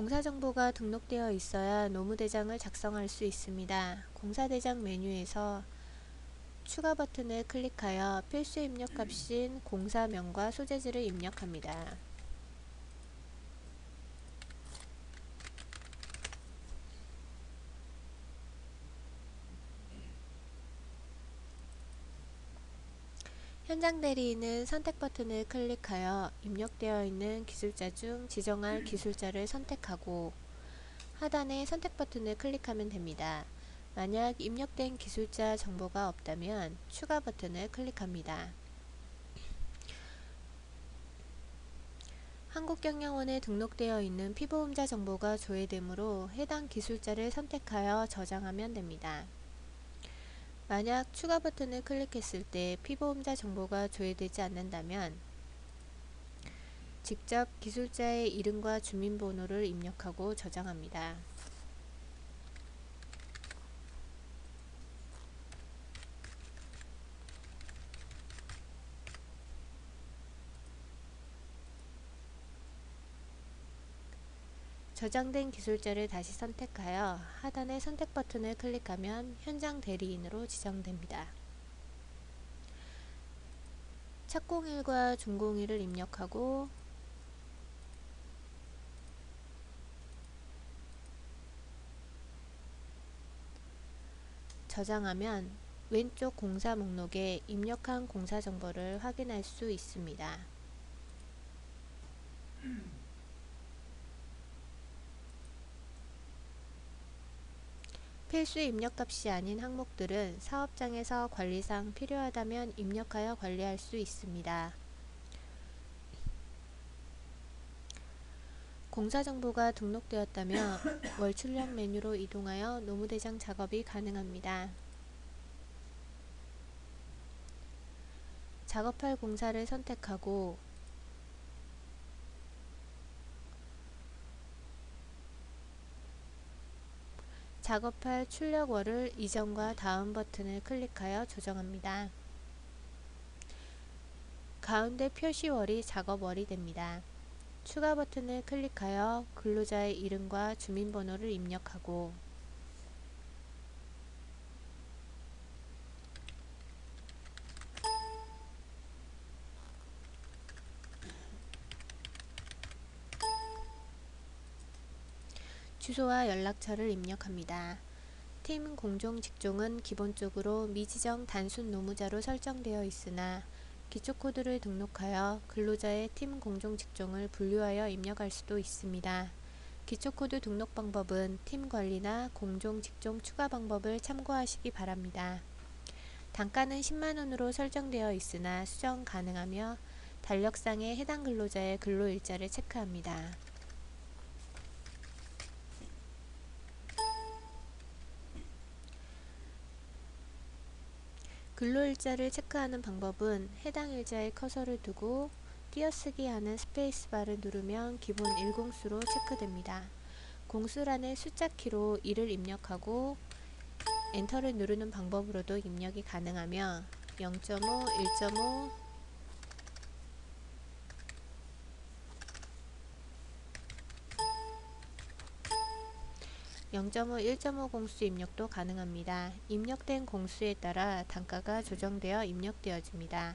공사정보가 등록되어 있어야 노무대장을 작성할 수 있습니다. 공사대장 메뉴에서 추가 버튼을 클릭하여 필수 입력 값인 공사명과 소재지를 입력합니다. 현장 대리인은 선택 버튼을 클릭하여 입력되어 있는 기술자 중 지정할 기술자를 선택하고 하단의 선택 버튼을 클릭하면 됩니다. 만약 입력된 기술자 정보가 없다면 추가 버튼을 클릭합니다. 한국경영원에 등록되어 있는 피보험자 정보가 조회되므로 해당 기술자를 선택하여 저장하면 됩니다. 만약 추가 버튼을 클릭했을 때 피보험자 정보가 조회되지 않는다면 직접 기술자의 이름과 주민번호를 입력하고 저장합니다. 저장된 기술자를 다시 선택하여 하단의 선택 버튼을 클릭하면 현장 대리인으로 지정됩니다. 착공일과 준공일을 입력하고 저장하면 왼쪽 공사 목록에 입력한 공사 정보를 확인할 수 있습니다. 필수 입력값이 아닌 항목들은 사업장에서 관리상 필요하다면 입력하여 관리할 수 있습니다. 공사정보가 등록되었다면 월출력 메뉴로 이동하여 노무대장 작업이 가능합니다. 작업할 공사를 선택하고 작업할 출력월을 이전과 다음 버튼을 클릭하여 조정합니다. 가운데 표시월이 작업월이 됩니다. 추가 버튼을 클릭하여 근로자의 이름과 주민번호를 입력하고 주소와 연락처를 입력합니다. 팀 공종 직종은 기본적으로 미지정 단순 노무자로 설정되어 있으나 기초코드를 등록하여 근로자의 팀 공종 직종을 분류하여 입력할 수도 있습니다. 기초코드 등록 방법은 팀 관리나 공종 직종 추가 방법을 참고하시기 바랍니다. 단가는 10만원으로 설정되어 있으나 수정 가능하며 달력상에 해당 근로자의 근로일자를 체크합니다. 근로일자를 체크하는 방법은 해당 일자에 커서를 두고 띄어쓰기 하는 스페이스바를 누르면 기본 1공수로 체크됩니다. 공수란의 숫자 키로 1을 입력하고 엔터를 누르는 방법으로도 입력이 가능하며 0.5, 1.5, 0.5, 1.5 공수 입력도 가능합니다. 입력된 공수에 따라 단가가 조정되어 입력되어집니다.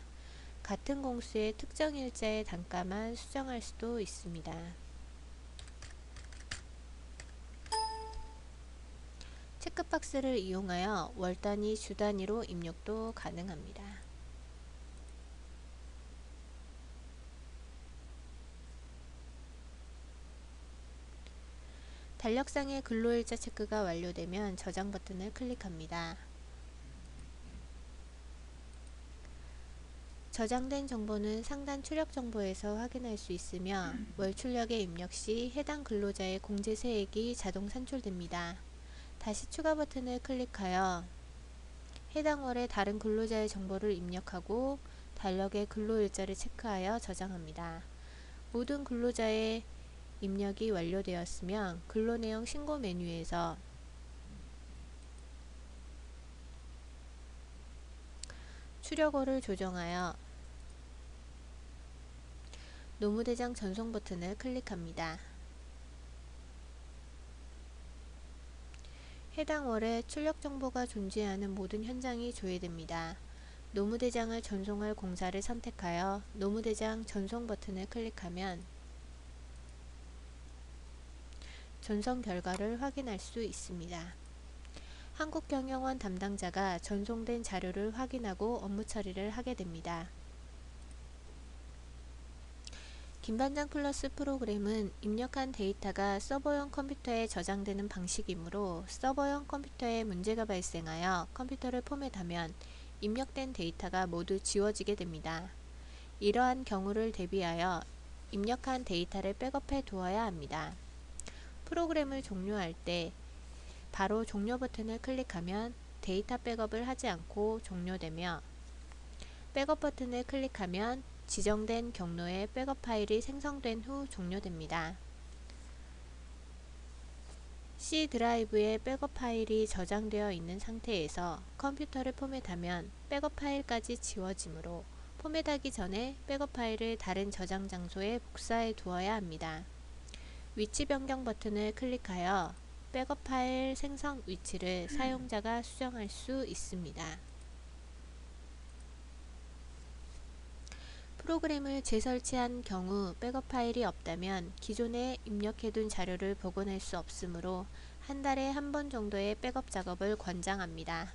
같은 공수의 특정 일자의 단가만 수정할 수도 있습니다. 체크박스를 이용하여 월 단위, 주 단위로 입력도 가능합니다. 달력상의 근로일자 체크가 완료되면 저장 버튼을 클릭합니다. 저장된 정보는 상단 출력 정보에서 확인할 수 있으며 월 출력의 입력 시 해당 근로자의 공제세액이 자동 산출됩니다. 다시 추가 버튼을 클릭하여 해당 월의 다른 근로자의 정보를 입력하고 달력의 근로일자를 체크하여 저장합니다. 모든 근로자의 입력이 완료되었으면 근로내용 신고 메뉴에서 출력어를 조정하여 노무대장 전송 버튼을 클릭합니다. 해당 월에 출력 정보가 존재하는 모든 현장이 조회됩니다. 노무대장을 전송할 공사를 선택하여 노무대장 전송 버튼을 클릭하면 전송 결과를 확인할 수 있습니다. 한국경영원 담당자가 전송된 자료를 확인하고 업무 처리를 하게 됩니다. 김반장 플러스 프로그램은 입력한 데이터가 서버용 컴퓨터에 저장되는 방식이므로 서버용 컴퓨터에 문제가 발생하여 컴퓨터를 포맷하면 입력된 데이터가 모두 지워지게 됩니다. 이러한 경우를 대비하여 입력한 데이터를 백업해 두어야 합니다. 프로그램을 종료할 때 바로 종료 버튼을 클릭하면 데이터 백업을 하지 않고 종료되며 백업 버튼을 클릭하면 지정된 경로에 백업 파일이 생성된 후 종료됩니다. C 드라이브에 백업 파일이 저장되어 있는 상태에서 컴퓨터를 포맷하면 백업 파일까지 지워지므로 포맷하기 전에 백업 파일을 다른 저장 장소에 복사해 두어야 합니다. 위치 변경 버튼을 클릭하여 백업 파일 생성 위치를 사용자가 수정할 수 있습니다. 프로그램을 재설치한 경우 백업 파일이 없다면 기존에 입력해둔 자료를 복원할 수 없으므로 한 달에 한 번 정도의 백업 작업을 권장합니다.